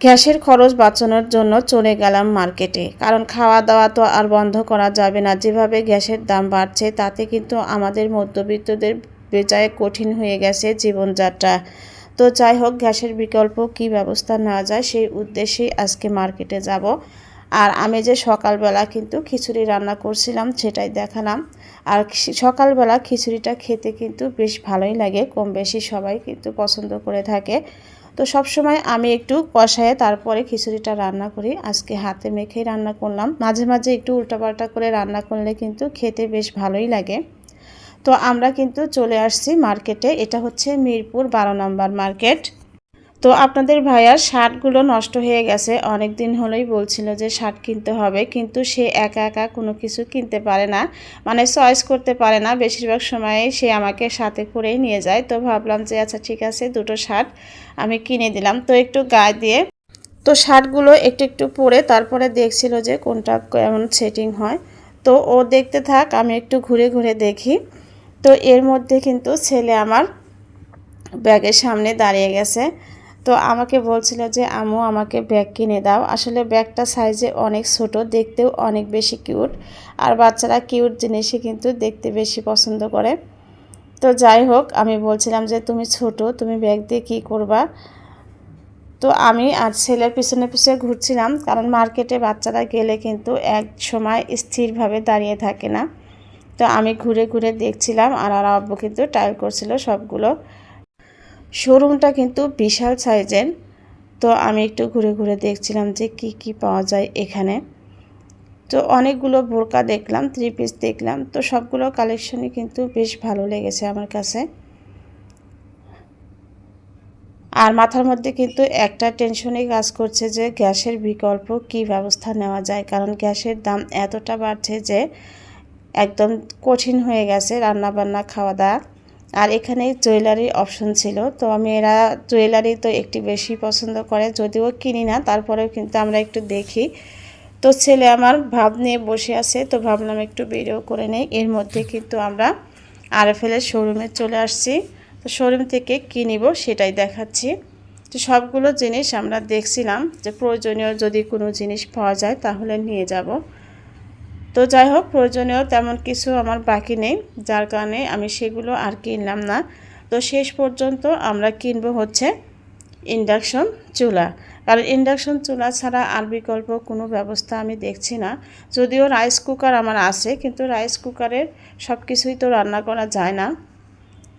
গ্যাসের খরচ বাঁচানোর জন্য চলে গেলাম মার্কেটে। কারণ খাওয়া দাওয়া তো আর বন্ধ করা যাবে না। যেভাবে গ্যাসের দাম বাড়ছে, তাতে কিন্তু আমাদের মধ্যবিত্তদের বেজায় কঠিন হয়ে গেছে জীবনযাত্রা। তো যাই হোক, গ্যাসের বিকল্প কি ব্যবস্থা নেওয়া যায়, সেই উদ্দেশ্যেই আজকে মার্কেটে যাব। আর আমি যে সকালবেলা কিন্তু খিচুড়ি রান্না করছিলাম, সেটাই দেখালাম। আর সকালবেলা খিচুড়িটা খেতে কিন্তু বেশ ভালোই লাগে। কম বেশি সবাই কিন্তু পছন্দ করে থাকে। তো সব সময় আমি একটু কষায় তারপরে খিচুড়িটা রান্না করি। আজকে হাতে মেখেই রান্না করলাম। মাঝে মাঝে একটু উল্টাপাল্টা করে রান্না করলে কিন্তু খেতে বেশ ভালোই লাগে। তো আমরা কিন্তু চলে আসছি মার্কেটে। এটা হচ্ছে মিরপুর বারো নম্বর মার্কেট। তো আপনাদের ভাইয়ার শার্টগুলো নষ্ট হয়ে গেছে। অনেক দিন হলেই বলছিল যে শার্ট কিনতে হবে, কিন্তু সে একা একা কোনো কিছু কিনতে পারে না মানে চয়েস করতে পারে না। বেশিরভাগ সময়ে সে আমাকে সাথে করেই নিয়ে যায়। তো ভাবলাম যে আচ্ছা ঠিক আছে, দুটো শার্ট আমি কিনে দিলাম। তো একটু গায়ে দিয়ে তো শার্টগুলো একটু একটু পরে তারপরে দেখছিল যে কোনটা কেমন সেটিং হয়। তো ও দেখতে থাক, আমি একটু ঘুরে ঘুরে দেখি। তো এর মধ্যে কিন্তু ছেলে আমার ব্যাগের সামনে দাঁড়িয়ে গেছে। তো আমাকে বলছিল যে আমু আমাকে ব্যাগ কিনে দাও। আসলে ব্যাগটা সাইজে অনেক ছোট, দেখতেও অনেক বেশি কিউট। আর বাচ্চারা কিউট জিনিসই কিন্তু দেখতে বেশি পছন্দ করে। তো যাই হোক, আমি বলছিলাম যে, তুমি ছোট, তুমি ব্যাগ দিয়ে কী করবা? তো আমি আর ছেলের পিছনে পিছনে ঘুরছিলাম, কারণ মার্কেটে বাচ্চারা গেলে কিন্তু এক সময় স্থিরভাবে দাঁড়িয়ে থাকে না। তো আমি ঘুরে ঘুরে দেখছিলাম, আর আর আব্বু কিন্তু টাইল করছিল সবগুলো। শোরুমটা কিন্তু বিশাল সাইজের। তো আমি একটু ঘুরে ঘুরে দেখছিলাম যে কি কি পাওয়া যায় এখানে। তো অনেকগুলো বোরকা দেখলাম থ্রি পিস দেখলাম। তো সবগুলো কালেকশনই কিন্তু বেশ ভালো লেগেছে আমার কাছে। আর মাথার মধ্যে কিন্তু একটা টেনশনই কাজ করছে যে গ্যাসের বিকল্প কি ব্যবস্থা নেওয়া যায়? কারণ গ্যাসের দাম এতটা বাড়ছে যে একদম কঠিন হয়ে গেছে রান্না বান্না খাওয়া দাওয়া আর এখানে জুয়েলারির অপশন ছিল। তো আমি এরা জুয়েলারি তো একটি বেশি পছন্দ করে, যদিও কিনি না, তারপরেও কিন্তু আমরা একটু দেখি। তো ছেলে আমার ভাব নিয়ে বসে আছে, তো ভাবলাম একটু ভিডিও করে নেই। এর মধ্যে কিন্তু আমরা আর আরএফএলের শোরুমে চলে আসছি। তো শোরুম থেকে কী নিব সেটাই দেখাচ্ছি। তো সবগুলো জিনিস আমরা দেখছিলাম যে প্রয়োজনীয় যদি কোনো জিনিস পাওয়া যায় তাহলে নিয়ে যাব। তো যাই হোক প্রয়োজনীয় তেমন কিছু আমার বাকি নেই। যার কারণে আমি সেগুলো আর কিনলাম না। তো শেষ পর্যন্ত আমরা কিনব হচ্ছে ইন্ডাকশন চুলা। কারণ ইন্ডাকশন চুলা ছাড়া আর বিকল্প কোনো ব্যবস্থা আমি দেখছি না। যদিও রাইস কুকার আমার আছে, কিন্তু রাইস কুকারের সব কিছুই তো রান্না করা যায় না।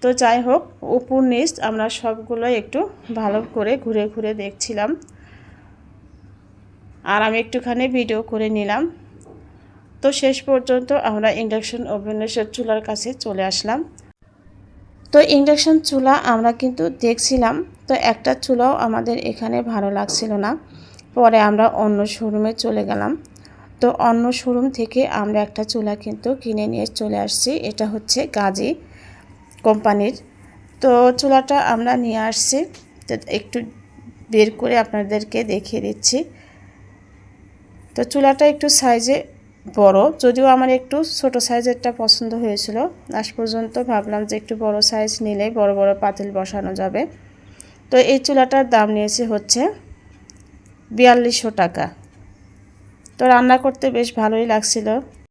তো যাই হোক উপর নিচ আমরা সবগুলো একটু ভালো করে ঘুরে ঘুরে দেখছিলাম। আর আমি একটুখানি ভিডিও করে নিলাম। তো শেষ পর্যন্ত আমরা ইন্ডাকশন ওভেনের চুলার কাছে চলে আসলাম। তো ইন্ডাকশন চুলা আমরা কিন্তু দেখছিলাম, তো একটা চুলাও আমাদের এখানে ভালো লাগছিল না। পরে আমরা অন্য শোরুমে চলে গেলাম। তো অন্য শোরুম থেকে আমরা একটা চুলা কিন্তু কিনে নিয়ে চলে আসছি, এটা হচ্ছে গাজী কোম্পানির। তো চুলাটা আমরা নিয়ে আসছি, তো একটু বের করে আপনাদেরকে দেখিয়ে দিচ্ছি। তো চুলাটা একটু সাইজে বড়। যদিও আমার একটু ছোট সাইজেরটা পছন্দ হয়েছিল। আজ পর্যন্ত ভাবলাম যে একটু বড় সাইজ নিলে বড় বড় পাতিল বসানো যাবে। তো এই চুলাটার দাম নিয়েছে হচ্ছে বিয়াল্লিশশো টাকা। তো রান্না করতে বেশ ভালোই লাগছিল।